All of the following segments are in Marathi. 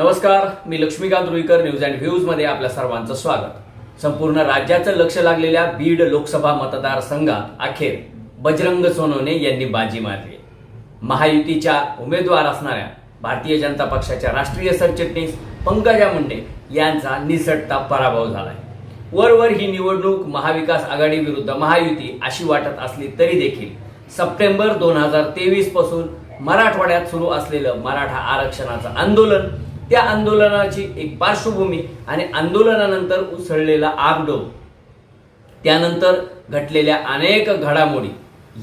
नमस्कार मी लक्ष्मीकांत रुईकर न्यूज अँड व्ह्यूजमध्ये आपल्या सर्वांचं स्वागत. संपूर्ण राज्याचं लक्ष लागलेल्या बीड लोकसभा मतदारसंघात अखेर बजरंग सोनवणे यांनी बाजी मारली. महायुतीच्या उमेदवार असणाऱ्या भारतीय जनता पक्षाच्या राष्ट्रीय सरचिटणीस पंकजा मुंडे यांचा निसटता पराभव झालाय. वरवर ही निवडणूक महाविकास आघाडी विरुद्ध महायुती अशी वाटत असली तरी देखील सप्टेंबर दोन हजार तेवीसपासून मराठवाड्यात सुरू असलेलं मराठा आरक्षणाचं आंदोलन त्या आंदोलनाची एक पार्श्वभूमी आणि आंदोलनानंतर उसळलेला आगडोल त्यानंतर घटलेल्या अनेक घडामोडी.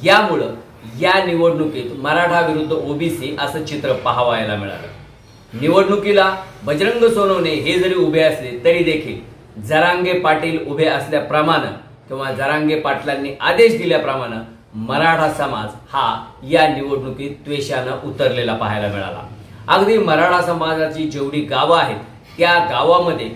यामुळं या निवडणुकीत मराठा विरुद्ध ओबीसी असं चित्र पाहावायला मिळालं. निवडणुकीला बजरंग सोनवणे हे जरी उभे असले तरी देखील जरांगे पाटील उभे असल्याप्रमाणे किंवा जरांगे पाटलांनी आदेश दिल्याप्रमाणे मराठा समाज हा या निवडणुकीत द्वेषानं उतरलेला पाहायला मिळाला. अगदी मराठा समाजाची जेवढी गावं आहेत त्या गावामध्ये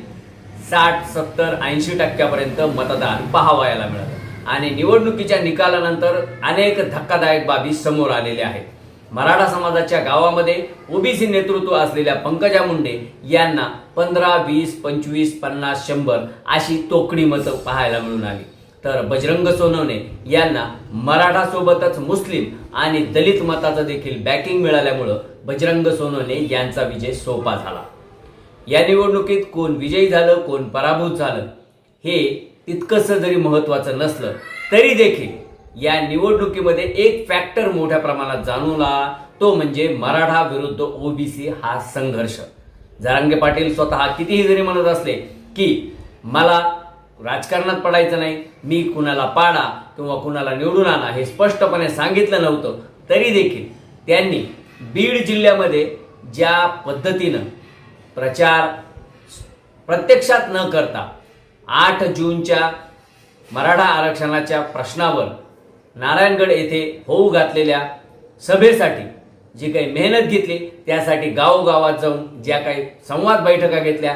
साठ सत्तर ऐंशी टक्क्यापर्यंत मतदान पाहावयाला मिळालं. आणि निवडणुकीच्या निकालानंतर अनेक धक्कादायक बाबी समोर आलेल्या आहेत. मराठा समाजाच्या गावामध्ये ओबीसी नेतृत्व असलेल्या पंकजा मुंडे यांना पंधरा वीस पंचवीस पन्नास शंभर अशी तोकडी मतं पाहायला मिळून आली. तर बजरंग सोनवणे यांना मराठासोबतच मुस्लिम आणि दलित मताचं देखील बॅकिंग मिळाल्यामुळं बजरंग सोनवणे यांचा विजय सोपा झाला. या निवडणुकीत कोण विजयी झालं कोण पराभूत झालं हे तितकंसं जरी महत्वाचं नसलं तरी देखील या निवडणुकीमध्ये एक फॅक्टर मोठ्या प्रमाणात जाणवला तो म्हणजे मराठा विरुद्ध ओबीसी हा संघर्ष. जरांगे पाटील स्वतः कितीही जरी म्हणत असले की मला राजकारणात पडायचं नाही. मी कुणाला पाडा किंवा कुणाला निवडून आणा हे स्पष्टपणे सांगितलं नव्हतं. तरी देखील त्यांनी बीड जिल्ह्यामध्ये ज्या पद्धतीनं प्रचार प्रत्यक्षात न करता आठ जूनच्या मराठा आरक्षणाच्या प्रश्नावर नारायणगड येथे होऊ घातलेल्या सभेसाठी जी काही मेहनत घेतली त्यासाठी गावोगावात जाऊन ज्या काही संवाद बैठका घेतल्या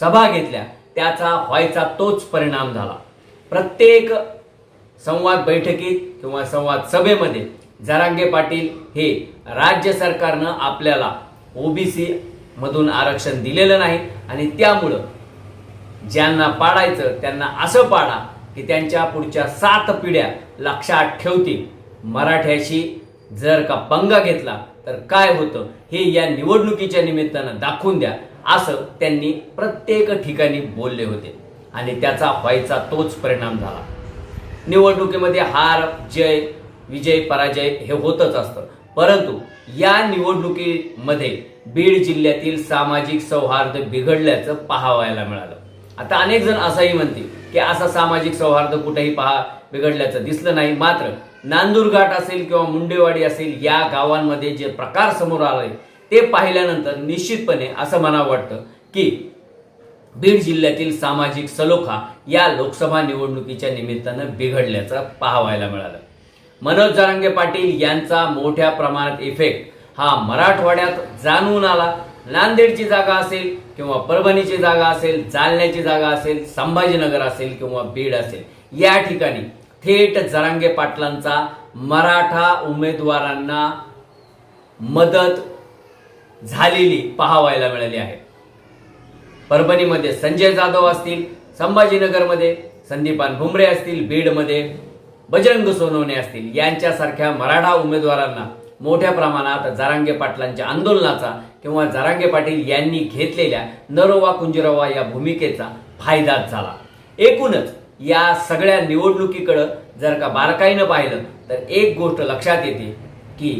सभा घेतल्या त्याचा व्हायचा तोच परिणाम झाला. प्रत्येक संवाद बैठकीत किंवा संवाद सभेमध्ये जरांगे पाटील हे राज्य सरकारनं आपल्याला ओबीसी मधून आरक्षण दिलेलं नाही आणि त्यामुळं ज्यांना पाडायचं त्यांना असं पाडा की त्यांच्या पुढच्या सात पिढ्या लक्षात ठेवतील. मराठ्याशी जर का पंगा घेतला तर काय होतं हे या निवडणुकीच्या निमित्तानं दाखवून द्या. असं त्यांनी प्रत्येक ठिकाणी बोलले होते. आणि त्याचा व्हायचा तोच परिणाम झाला. निवडणुकीमध्ये हार जय विजय पराजय हे होतच असतं. परंतु या निवडणुकीमध्ये बीड जिल्ह्यातील सामाजिक सौहार्द बिघडल्याचं पाहावायला मिळालं. आता अनेक जण असंही म्हणतील की असा सामाजिक सौहार्द कुठेही पहा बिघडल्याचं दिसलं नाही. मात्र नांदूर घाट असेल किंवा मुंडेवाडी असेल या गावांमध्ये जे प्रकार समोर आले ते पाहिल्यानंतर निश्चितपणे असं मला वाटतं की बीड जिल्ह्यातील सामाजिक सलोखा या लोकसभा निवडणुकीच्या निमित्तानं बिघडल्याचं पाहावायला मिळालं. मनोज जरांगे पाटील यांचा मोठ्या प्रमाणात इफेक्ट हा मराठवाड्यात जाणून आला. नांदेडची जागा असेल किंवा परभणीची जागा असेल जालन्याची जागा असेल संभाजीनगर असेल किंवा बीड असेल या ठिकाणी थेट जरांगे पाटलांचा मराठा उमेदवारांना मदत झालेली पाहावायला मिळाली आहे. परभणीमध्ये संजय जाधव असतील संभाजीनगरमध्ये संदीपान भुमरे असतील बीडमध्ये बजरंग सोनवणे असतील यांच्यासारख्या मराठा उमेदवारांना मोठ्या प्रमाणात जारांगे पाटलांच्या आंदोलनाचा किंवा जारांगे पाटील यांनी घेतलेल्या नरोवा कुंजरोवा या भूमिकेचा फायदाच झाला. एकूणच या सगळ्या निवडणुकीकडं जर का बारकाईनं पाहिलं तर एक गोष्ट लक्षात येते की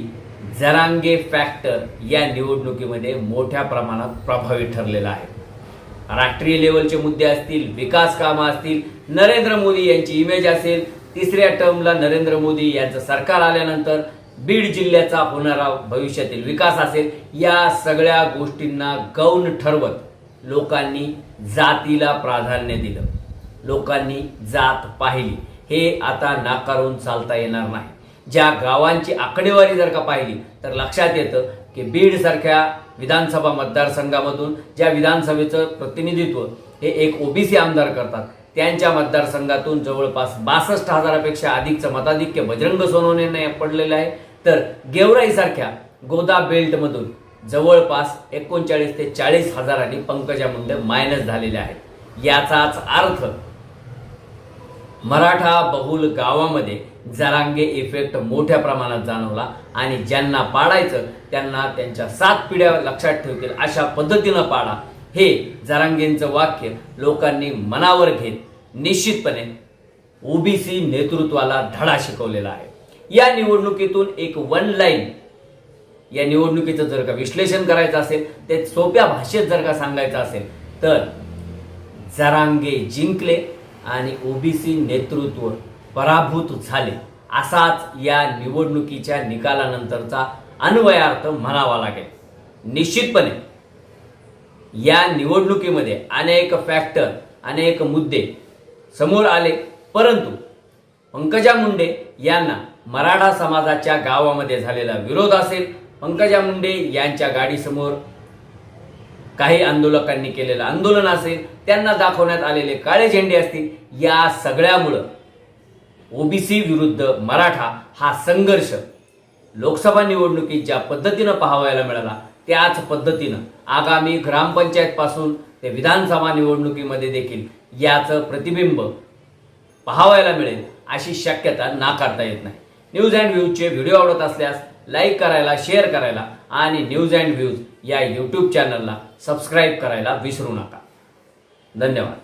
जरांगे फॅक्टर या निवडणुकीमध्ये मोठ्या प्रमाणात प्रभावी ठरलेला आहे. राष्ट्रीय लेवलचे मुद्दे असतील विकास कामं असतील नरेंद्र मोदी यांची इमेज असेल तिसऱ्या टर्मला नरेंद्र मोदी यांचं सरकार आल्यानंतर बीड जिल्ह्याचा होणारा भविष्यातील विकास असेल या सगळ्या गोष्टींना गौण ठरवत लोकांनी जातीला प्राधान्य दिलं. लोकांनी जात पाहिली. हे आता नाकारून चालता येणार नाही. ज्या गावांची आकडेवारी जर का पाहिली तर लक्षात येतं की बीडसारख्या विधानसभा मतदारसंघामधून ज्या विधानसभेचं प्रतिनिधित्व हे एक ओबीसी आमदार करतात त्यांच्या मतदारसंघातून जवळपास बासष्ट हजारापेक्षा अधिकचं मताधिक्य बजरंग सोनवणे पडलेलं आहे. तर गेवराईसारख्या गोदा बेल्टमधून जवळपास एकोणचाळीस ते चाळीस हजारांनी पंकजा मुंडे मायनस झालेले आहेत. याचाच अर्थ मराठा बहुल गावामध्ये जरांगे इफेक्ट मोठ्या प्रमाणात जाणवला आणि ज्यांना पाडायचं त्यांना त्यांच्या सात पिढ्या लक्षात ठेवतील अशा पद्धतीनं पाडा. हे जरांगेंचं वाक्य लोकांनी मनावर घेत निश्चितपणे ओबीसी नेतृत्वाला धडा शिकवलेला आहे. या निवडणुकीतून एक वन लाईन या निवडणुकीचं जर का विश्लेषण करायचं असेल ते सोप्या भाषेत जर का सांगायचं असेल तर जरांगे जिंकले आणि ओबीसी नेतृत्व पराभूत झाले. असाच या निवडणुकीच्या निकालानंतरचा अन्वयार्थ म्हणावा लागेल. निश्चितपणे या निवडणुकीमध्ये अनेक फॅक्टर अनेक मुद्दे समोर आले. परंतु पंकजा मुंडे यांना मराठा समाजाच्या गावामध्ये झालेला विरोध असेल. पंकजा मुंडे यांच्या गाडीसमोर काही आंदोलकांनी केलेलं आंदोलन असेल त्यांना दाखवण्यात आलेले काळे झेंडे असतील या सगळ्यामुळं ओबीसी विरुद्ध मराठा हा संघर्ष लोकसभा निवडणुकीत ज्या पद्धतीनं पाहावायला मिळाला त्याच पद्धतीनं आगामी ग्रामपंचायतपासून ते विधानसभा निवडणुकीमध्ये देखील याचं प्रतिबिंब पाहावयाला मिळेल अशी शक्यता नाकारता येत नाही. न्यूज अँड व्ह्यूजचे व्हिडिओ आवडत असल्यास लाईक करायला शेअर करायला आणि न्यूज अँड व्ह्यूज या यूट्यूब चॅनलला सबस्क्राईब करायला विसरू नका. धन्यवाद.